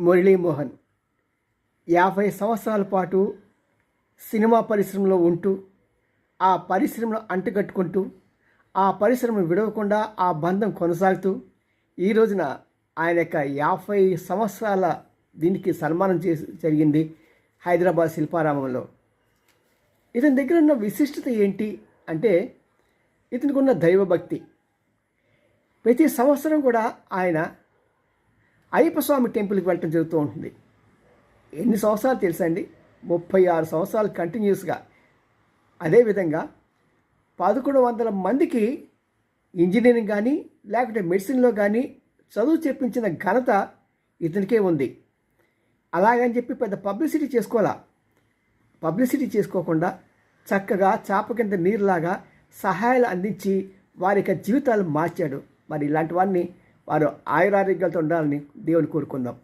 మురళీమోహన్. యాభై సంవత్సరాల పాటు సినిమా పరిశ్రమలో ఉంటూ ఆ పరిశ్రమను అంటుకట్టుకుంటూ ఆ పరిశ్రమను విడవకుండా ఆ బంధం కొనసాగుతూ ఈ రోజున ఆయన యొక్క యాభై సంవత్సరాల దీనికి సన్మానం చేసి జరిగింది హైదరాబాద్ శిల్పారామంలో. ఇతని దగ్గర ఉన్న విశిష్టత ఏంటి అంటే ఇతనికి ఉన్న దైవభక్తి. ప్రతి సంవత్సరం కూడా ఆయన అయ్యప్ప స్వామి టెంపుల్కి వెళ్ళటం జరుగుతూ ఉంటుంది. ఎన్ని సంవత్సరాలు తెలుసండి ముప్పై ఆరు సంవత్సరాలు కంటిన్యూస్గా. అదేవిధంగా పదకొండు వందల మందికి ఇంజనీరింగ్ కానీ లేకుంటే మెడిసిన్లో కానీ చదువు చెప్పించిన ఘనత ఇతనికే ఉంది. అలాగని చెప్పి పెద్ద పబ్లిసిటీ చేసుకోవాలా? పబ్లిసిటీ చేసుకోకుండా చక్కగా చేప కింద నీరులాగా సహాయాలు అందించి వారి యొక్క జీవితాలు మార్చాడు. మరి ఇలాంటి వాడిని వారు ఆయురారోగ్యాలతో ఉండాలని దేవుని కోరుకుందాం.